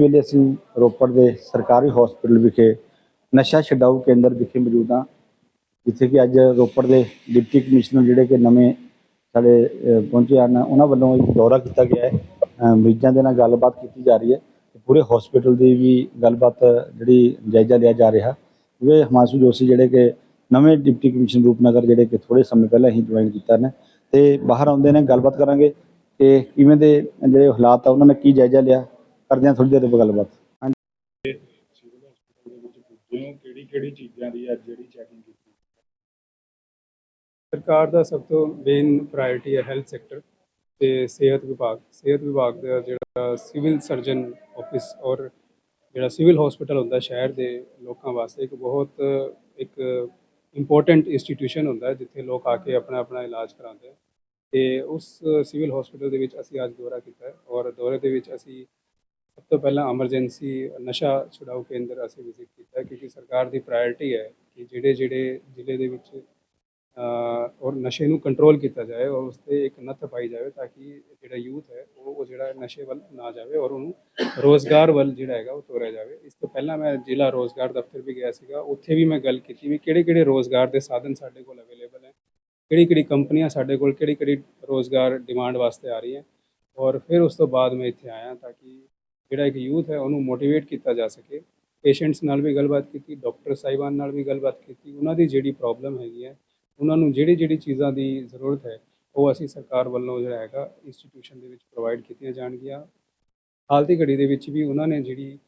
ਵੇਲੇ ਅਸੀਂ ਰੋਪੜ ਦੇ ਸਰਕਾਰੀ ਹਸਪੀਟਲ ਵਿਖੇ ਨਸ਼ਾ ਛਡਾਊ ਕੇਂਦਰ ਵਿਖੇ ਮੌਜੂਦ ਹਾਂ, ਜਿੱਥੇ ਕਿ ਅੱਜ ਰੋਪੜ ਦੇ ਡਿਪਟੀ ਕਮਿਸ਼ਨਰ ਜਿਹੜੇ ਕਿ ਨਵੇਂ ਸਾਡੇ ਪਹੁੰਚੇ ਹਨ, ਉਹਨਾਂ ਵੱਲੋਂ ਇੱਕ ਦੌਰਾ ਕੀਤਾ ਗਿਆ ਹੈ। ਮਰੀਜ਼ਾਂ ਦੇ ਨਾਲ ਗੱਲਬਾਤ ਕੀਤੀ ਜਾ ਰਹੀ ਹੈ ਤੇ ਪੂਰੇ ਹਸਪੀਟਲ ਦੀ ਵੀ ਗੱਲਬਾਤ ਜਿਹੜੀ ਜਾਇਜ਼ਾ ਲਿਆ ਜਾ ਰਿਹਾ। ਕਿਉਂਕਿ ਹਿਮਾਂਸ਼ੂ ਜੋਸ਼ੀ ਜਿਹੜੇ ਕਿ ਨਵੇਂ ਡਿਪਟੀ ਕਮਿਸ਼ਨਰ ਰੂਪਨਗਰ ਜਿਹੜੇ ਕਿ ਥੋੜੇ ਸਮੇਂ ਪਹਿਲਾਂ ਹੀ ਜੁਆਇਨ ਕੀਤਾ ਨੇ, ਤੇ ਬਾਹਰ ਆਉਂਦੇ ਨੇ, ਗੱਲਬਾਤ ਕਰਾਂਗੇ ਕਿ ਕਿਵੇਂ ਦੇ ਜਿਹੜੇ ਹਾਲਾਤ ਆ, ਉਹਨਾਂ ਨੇ ਕੀ ਜਾਇਜ਼ਾ ਲਿਆ ਕਰਦੇ ਹਾਂ ਥੋੜੀ ਦੇਰ ਗੱਲਬਾਤ। ਹਾਂਜੀ। ਸਿਵਲ ਹਸਪੀਟਲ ਦੇ ਵਿੱਚ ਪੁੱਜੇ ਹੋ ਕਿਹੜੀ ਕਿਹੜੀ ਚੀਜ਼ਾਂ ਦੀ ਅੱਜ ਜਿਹੜੀ ਚੈਕਿੰਗ ਕੀਤੀ ਸਰਕਾਰ ਦਾ ਸਭ ਤੋਂ ਮੇਨ ਪ੍ਰਾਇੋਰਟੀ ਹੈ ਹੈਲਥ ਸੈਕਟਰ ਤੇ ਸਿਹਤ ਵਿਭਾਗ। ਸਿਹਤ ਵਿਭਾਗ ਦਾ ਜਿਹੜਾ ਸਿਵਲ ਸਰਜਨ ਆਫਿਸ ਔਰ ਜਿਹੜਾ ਸਿਵਲ ਹਸਪੀਟਲ ਹੁੰਦਾ ਸ਼ਹਿਰ ਦੇ ਲੋਕਾਂ ਵਾਸਤੇ ਇੱਕ ਬਹੁਤ ਇੱਕ ਇੰਪੋਰਟੈਂਟ ਇੰਸਟੀਟਿਊਸ਼ਨ ਹੁੰਦਾ ਜਿੱਥੇ ਲੋਕ ਆ ਕੇ ਆਪਣਾ ਆਪਣਾ ਇਲਾਜ ਕਰਾਉਂਦੇ ਆ। ਤੇ ਉਸ ਸਿਵਲ ਹਸਪੀਟਲ ਦੇ ਵਿੱਚ ਅਸੀਂ ਅੱਜ ਦੌਰਾ ਕੀਤਾ ਔਰ ਦੌਰੇ ਦੇ ਵਿੱਚ ਅਸੀਂ ਸਭ ਤੋਂ ਪਹਿਲਾਂ ਐਮਰਜੈਂਸੀ, ਨਸ਼ਾ ਛੁਡਾਊ ਕੇਂਦਰ ਅਸੀਂ ਵਿਜ਼ਿਟ ਕੀਤਾ ਕਿਉਂਕਿ ਸਰਕਾਰ ਦੀ ਪ੍ਰਾਇੋਰਟੀ ਹੈ ਕਿ ਜਿਹੜੇ ਜਿਹੜੇ ਜ਼ਿਲ੍ਹੇ ਦੇ ਵਿੱਚ ਔਰ ਨਸ਼ੇ ਨੂੰ ਕੰਟਰੋਲ ਕੀਤਾ ਜਾਏ ਔਰ ਉਸ ਤੇ ਇੱਕ ਨੱਥ ਪਾਈ ਜਾਵੇ ਤਾਂ ਕਿ ਜਿਹੜਾ ਯੂਥ ਹੈ ਉਹ ਉਹ ਜਿਹੜਾ ਨਸ਼ੇ ਵੱਲ ਨਾ ਜਾਵੇ ਔਰ ਉਹਨੂੰ ਰੋਜ਼ਗਾਰ ਵੱਲ ਜਿਹੜਾ ਹੈਗਾ ਉਹ ਤੋਰਿਆ ਜਾਵੇ। ਇਸ ਤੋਂ ਪਹਿਲਾਂ ਮੈਂ ਜ਼ਿਲ੍ਹਾ ਰੋਜ਼ਗਾਰ ਦਫ਼ਤਰ ਵੀ ਗਿਆ ਸੀਗਾ, ਉੱਥੇ ਵੀ ਮੈਂ ਗੱਲ ਕੀਤੀ ਵੀ ਕਿਹੜੇ ਕਿਹੜੇ ਰੋਜ਼ਗਾਰ ਦੇ ਸਾਧਨ ਸਾਡੇ ਕੋਲ ਅਵੇਲੇਬਲ ਹੈ, ਕਿਹੜੀ ਕਿਹੜੀ ਕੰਪਨੀਆਂ ਸਾਡੇ ਕੋਲ ਕਿਹੜੀ ਕਿਹੜੀ ਰੋਜ਼ਗਾਰ ਡਿਮਾਂਡ ਵਾਸਤੇ ਆ ਰਹੀ ਹੈ ਔਰ ਫਿਰ ਉਸ ਤੋਂ ਬਾਅਦ ਮੈਂ ਇੱਥੇ ਆਇਆ ਤਾਂ ਕਿ ਜਿਹੜਾ ਇੱਕ ਯੂਥ ਹੈ, ਉਹਨੂੰ ਮੋਟੀਵੇਟ ਕੀਤਾ ਜਾ ਸਕੇ। ਪੇਸ਼ੈਂਟਸ ਨਾਲ ਵੀ ਗੱਲਬਾਤ ਕੀਤੀ, ਡਾਕਟਰ ਸਾਹਿਬਾਨ ਨਾਲ ਵੀ ਗੱਲਬਾਤ ਕੀਤੀ, ਉਹਨਾਂ ਦੀ ਜਿਹੜੀ ਪ੍ਰੋਬਲਮ ਹੈਗੀ ਹੈ, ਉਹਨਾਂ ਨੂੰ ਜਿਹੜੀ ਜਿਹੜੀ ਚੀਜ਼ਾਂ ਦੀ ਜ਼ਰੂਰਤ ਹੈ, ਉਹ ਅਸੀਂ ਸਰਕਾਰ ਵੱਲੋਂ ਜਿਹੜਾ ਹੈਗਾ ਇੰਸਟੀਟਿਊਸ਼ਨ ਦੇ ਵਿੱਚ ਪ੍ਰੋਵਾਈਡ ਕੀਤੀਆਂ ਜਾਣਗੀਆਂ। ਹਾਲ ਦੀ ਘੜੀ ਦੇ ਵਿੱਚ ਵੀ ਉਹਨਾਂ ਨੇ ਜਿਹੜੀ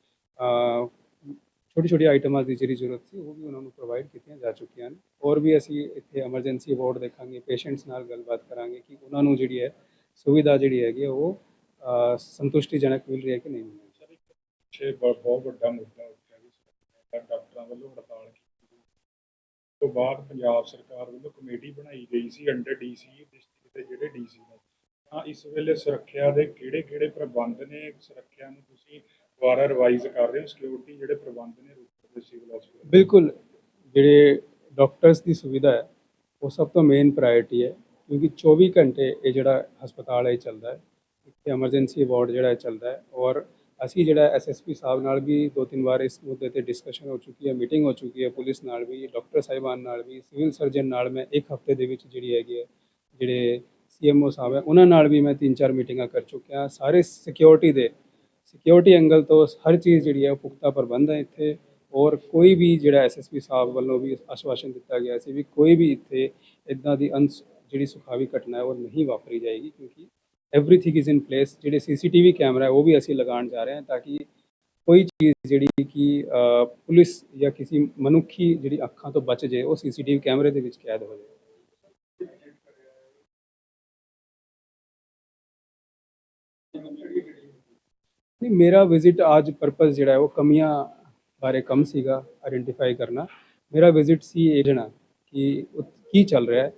ਛੋਟੀ ਛੋਟੀ ਆਈਟਮਾਂ ਦੀ ਜਿਹੜੀ ਜ਼ਰੂਰਤ ਸੀ, ਉਹ ਵੀ ਉਹਨਾਂ ਨੂੰ ਪ੍ਰੋਵਾਈਡ ਕੀਤੀਆਂ ਜਾ ਚੁੱਕੀਆਂ ਨੇ ਹੋਰ ਵੀ ਅਸੀਂ ਇੱਥੇ ਐਮਰਜੈਂਸੀ ਵਾਰਡ ਦੇਖਾਂਗੇ, ਪੇਸ਼ੈਂਟਸ ਨਾਲ ਗੱਲਬਾਤ ਕਰਾਂਗੇ ਕਿ ਉਹਨਾਂ ਨੂੰ ਜਿਹੜੀ ਹੈ, ਸੁਵਿਧਾ ਜਿਹੜੀ ਹੈਗੀ ਹੈ, ਉਹ ਸੰਤੁਸ਼ਟੀਜਨਕ ਮਿਲ ਰਹੀ ਹੈ ਕਿ ਨਹੀਂ ਮਿਲ ਰਹੀ? ਬ- ਬਹੁਤ ਵੱਡਾ ਮੁੱਦਾ ਉੱਠਿਆ ਸਰਕਾਰ ਡਾਕਟਰਾਂ ਵੱਲੋਂ ਹੜਤਾਲ ਕੀਤੀ ਤੋਂ ਬਾਅਦ ਪੰਜਾਬ ਸਰਕਾਰ ਵੱਲੋਂ ਕਮੇਟੀ ਬਣਾਈ ਗਈ ਸੀ ਅੰਡਰ ਡੀਸੀ ਡਿਸਟ੍ਰਿਕਟ ਦੇ ਜਿਹੜੇ ਡੀਸੀ ਨੇ। ਤਾਂ ਇਸ ਵੇਲੇ ਸੁਰੱਖਿਆ ਦੇ ਕਿਹੜੇ ਕਿਹੜੇ ਪ੍ਰਬੰਧ ਨੇ? ਸੁਰੱਖਿਆ ਨੂੰ ਤੁਸੀਂ ਦੁਬਾਰਾ ਰਿਵਾਈਜ਼ ਕਰ ਰਹੇ ਹੋ? ਸਿਕਿਉਰਿਟੀ ਜਿਹੜੇ ਪ੍ਰਬੰਧ ਨੇ ਰੂਪਨਗਰ ਦੇ ਸਿਵਲ ਹਸਪਤਾਲ ਬਿਲਕੁਲ। ਜਿਹੜੇ ਡਾਕਟਰਸ ਦੀ ਸੁਵਿਧਾ ਹੈ ਉਹ ਸਭ ਤੋਂ ਮੇਨ ਪ੍ਰਾਇੋਰਟੀ ਹੈ ਕਿਉਂਕਿ 24 ਘੰਟੇ ਇਹ ਜਿਹੜਾ ਹਸਪਤਾਲ ਹੈ ਚੱਲਦਾ ਹੈ। ਇੱਥੇ ਐਮਰਜੈਂਸੀ ਅਵਾਰਡ ਜਿਹੜਾ ਚੱਲਦਾ ਹੈ ਔਰ ਅਸੀਂ ਜਿਹੜਾ ਐਸਐਸਪੀ ਸਾਹਿਬ ਨਾਲ ਵੀ ਦੋ ਤਿੰਨ ਵਾਰ ਇਸ ਮੁੱਦੇ ਤੇ ਡਿਸਕਸ਼ਨ ਹੋ ਚੁੱਕੀ ਹੈ ਮੀਟਿੰਗ ਹੋ ਚੁੱਕੀ ਹੈ, ਪੁਲਿਸ ਨਾਲ ਵੀ ਡਾਕਟਰ ਸਾਹਿਬਾਨ ਨਾਲ ਵੀ ਸਿਵਲ ਸਰਜਨ ਨਾਲ ਮੈਂ ਇੱਕ ਹਫ਼ਤੇ ਦੇ ਵਿੱਚ ਜਿਹੜੀ ਹੈਗੀ ਹੈ, ਜਿਹੜੇ ਸੀਐਮਓ ਸਾਹਿਬ ਹੈ, ਉਹਨਾਂ ਨਾਲ ਵੀ ਮੈਂ ਤਿੰਨ ਚਾਰ ਮੀਟਿੰਗਾਂ ਕਰ ਚੁੱਕਿਆ ਸਾਰੇ ਸਿਕਿਉਰਿਟੀ ਦੇ ਸਿਕਿਉਰਿਟੀ ਐਂਗਲ ਤੋਂ ਹਰ ਚੀਜ਼ ਜਿਹੜੀ ਹੈ ਉਹ ਪੁਖਤਾ ਪ੍ਰਬੰਧ ਹੈ ਇੱਥੇ ਔਰ ਕੋਈ ਵੀ ਜਿਹੜਾ ਐਸਐਸਪੀ ਸਾਹਿਬ ਵੱਲੋਂ ਵੀ ਆਸ਼ਵਾਸਨ ਦਿੱਤਾ ਗਿਆ ਸੀ ਵੀ ਕੋਈ ਵੀ ਇੱਥੇ ਇਦਾਂ ਦੀ ਅਨਸ, ਜਿਹੜੀ ਸੁਖਾਵੀ ਘਟਨਾ ਹੈ ਉਹ ਨਹੀਂ ਵਾਪਰੀ ਜਾਏਗੀ ਕਿਉਂਕਿ ਐਵਰੀਥਿੰਗ ਇਜ਼ ਇਨ ਪਲੇਸ ਜਿਹੜੇ ਸੀਸੀਟੀਵੀ ਕੈਮਰਾ ਹੈ, ਉਹ ਵੀ ਅਸੀਂ ਲਗਾਉਣ ਜਾ ਰਹੇ ਹਾਂ ਤਾਂ ਕਿ ਕੋਈ ਚੀਜ਼ ਜਿਹੜੀ ਕਿ ਪੁਲਿਸ ਜਾਂ ਕਿਸੇ ਮਨੁੱਖੀ ਜਿਹੜੀ ਅੱਖਾਂ ਤੋਂ ਬਚ ਜੇ ਉਹ ਸੀਸੀਟੀਵੀ ਕੈਮਰੇ ਦੇ ਵਿੱਚ ਕੈਦ ਹੋ ਜਾਏ। ਨਹੀਂ, ਮੇਰਾ ਵਿਜ਼ਿਟ ਅੱਜ ਪਰਪਸ ਜਿਹੜਾ ਹੈ, ਉਹ ਕਮੀਆਂ ਬਾਰੇ ਕੰਮ ਸੀਗਾ ਆਇਡੈਂਟੀਫਾਈ ਕਰਨਾ। ਮੇਰਾ ਵਿਜ਼ਿਟ ਸੀ ਇਹ ਜਣਾ ਕਿ ਕੀ ਚੱਲ ਰਿਹਾ ਹੈ।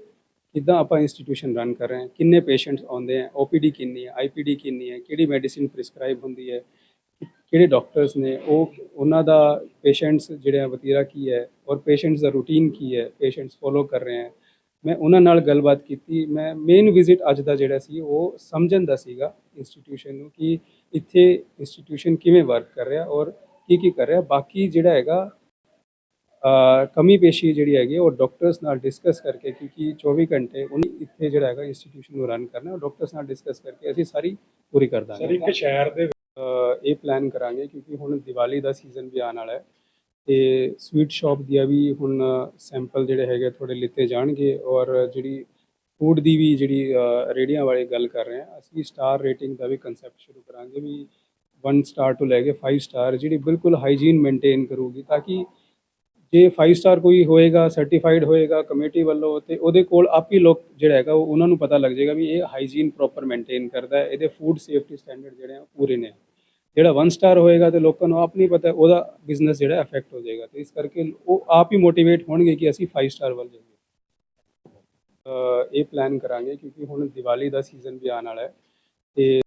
ਕਿੱਦਾਂ ਆਪਾਂ ਇੰਸਟੀਟਿਊਸ਼ਨ ਰਨ ਕਰ ਰਹੇ ਹਾਂ, ਕਿੰਨੇ ਪੇਸ਼ੈਂਟਸ ਆਉਂਦੇ ਆ ਓਪੀਡੀ ਕਿੰਨੀ ਹੈ ਆਈਪੀਡੀ ਕਿੰਨੀ ਹੈ ਕਿਹੜੀ ਮੈਡੀਸਿਨ ਪ੍ਰਿਸਕ੍ਰਾਈਬ ਹੁੰਦੀ ਹੈ ਕਿ- ਕਿਹੜੇ ਡਾਕਟਰਸ ਨੇ, ਉਹ ਉਹਨਾਂ ਦਾ ਪੇਸ਼ੈਂਟਸ ਜਿਹੜੇ ਵਤੀਰਾ ਕੀ ਹੈ ਔਰ ਪੇਸ਼ੈਂਟਸ ਦਾ ਰੂਟੀਨ ਕੀ ਹੈ ਪੇਸ਼ੈਂਟਸ ਫੋਲੋ ਕਰ ਰਹੇ ਹੈ ਮੈਂ ਉਹਨਾਂ ਨਾਲ ਗੱਲਬਾਤ ਕੀਤੀ, ਮੈਂ ਮੇਨ ਵਿਜ਼ਿਟ ਅੱਜ ਦਾ ਜਿਹੜਾ ਸੀ, ਉਹ ਸਮਝਣ ਦਾ ਸੀਗਾ ਇੰਸਟੀਟਿਊਸ਼ਨ ਨੂੰ ਕਿ ਇੱਥੇ ਇੰਸਟੀਟਿਊਸ਼ਨ ਕਿਵੇਂ ਵਰਕ ਕਰ ਰਿਹਾ ਔਰ ਕੀ ਕੀ ਕਰ ਰਿਹਾ, ਬਾਕੀ ਜਿਹੜਾ ਹੈਗਾ ਕਮੀ ਪੇਸ਼ੀ ਜਿਹੜੀ ਹੈਗੀ ਉਹ ਡਾਕਟਰਸ ਨਾਲ ਡਿਸਕਸ ਕਰਕੇ ਕਿਉਂਕਿ 24 ਘੰਟੇ ਉਹਨੇ ਇੱਥੇ ਜਿਹੜਾ ਹੈਗਾ ਇੰਸਟੀਟਿਊਸ਼ਨ ਨੂੰ ਰਨ ਕਰਨਾ ਉਹ ਡਾਕਟਰਸ ਨਾਲ ਡਿਸਕਸ ਕਰਕੇ ਅਸੀਂ ਸਾਰੀ ਪੂਰੀ ਕਰ ਸਰ ਦਾਂਗੇ ਇੱਕ ਸ਼ਹਿਰ ਦੇ ਇਹ ਪਲਾਨ ਕਰਾਂਗੇ ਕਿਉਂਕਿ ਹੁਣ ਦੀਵਾਲੀ ਦਾ ਸੀਜ਼ਨ ਵੀ ਆਉਣ ਵਾਲਾ ਹੈ ਤੇ ਸਵੀਟ ਸ਼ਾਪ ਦੀਆਂ ਵੀ ਹੁਣ ਸੈਂਪਲ ਜਿਹੜੇ ਹੈਗੇ ਥੋੜੇ ਲਿੱਤੇ ਜਾਣਗੇ ਔਰ ਜਿਹੜੀ ਫੂਡ ਦੀ ਵੀ ਜਿਹੜੀ ਅ, ਰੇਹੜੀਆਂ ਵਾਲੇ ਗੱਲ ਕਰ ਰਹੇ ਹਾਂ ਅਸੀਂ ਸਟਾਰ ਰੇਟਿੰਗ ਦਾ ਵੀ ਕਨਸੈਪਟ ਸ਼ੁਰੂ ਕਰਾਂਗੇ ਵੀ 1 ਸਟਾਰ ਤੋਂ ਲੈ ਕੇ 5 ਸਟਾਰ ਜਿਹੜੀ ਬਿਲਕੁਲ ਹਾਈਜੀਨ ਮੇਨਟੇਨ ਕਰੂਗੀ ਤਾਂ ਕਿ ਜੇ 5 ਸਟਾਰ ਕੋਈ ਹੋਏਗਾ ਸਰਟੀਫਾਈਡ ਹੋਏਗਾ ਕਮੇਟੀ ਵੱਲੋਂ ਤੇ ਉਹਦੇ ਕੋਲ ਆਪ ਹੀ ਲੋਕ ਜਿਹੜਾ ਹੈਗਾ ਉਹ ਉਹਨਾਂ ਨੂੰ ਪਤਾ ਲੱਗ ਜਾਏਗਾ ਵੀ ਇਹ ਹਾਈਜੀਨ ਪ੍ਰੋਪਰ ਮੇਨਟੇਨ ਕਰਦਾ ਹੈ, ਇਹਦੇ ਫੂਡ ਸੇਫਟੀ ਸਟੈਂਡਰਡ ਜਿਹੜੇ ਆ ਪੂਰੇ ਨੇ। ਜਿਹੜਾ 1 ਸਟਾਰ ਹੋਏਗਾ ਤੇ ਲੋਕਾਂ ਨੂੰ ਆਪ ਨਹੀਂ ਪਤਾ, ਉਹਦਾ ਬਿਜ਼ਨਸ ਜਿਹੜਾ ਅਫੈਕਟ ਹੋ ਜਾਏਗਾ। ਤੇ ਇਸ ਕਰਕੇ ਉਹ ਆਪ ਹੀ ਮੋਟੀਵੇਟ ਹੋਣਗੇ ਕਿ ਅਸੀਂ 5 ਸਟਾਰ ਵੱਲ ਜਾਈਏ। ਇਹ ਪਲਾਨ ਕਰਾਂਗੇ ਕਿਉਂਕਿ ਹੁਣ ਦੀਵਾਲੀ ਦਾ ਸੀਜ਼ਨ ਵੀ ਆਉਣ ਵਾਲਾ ਹੈ ਤੇ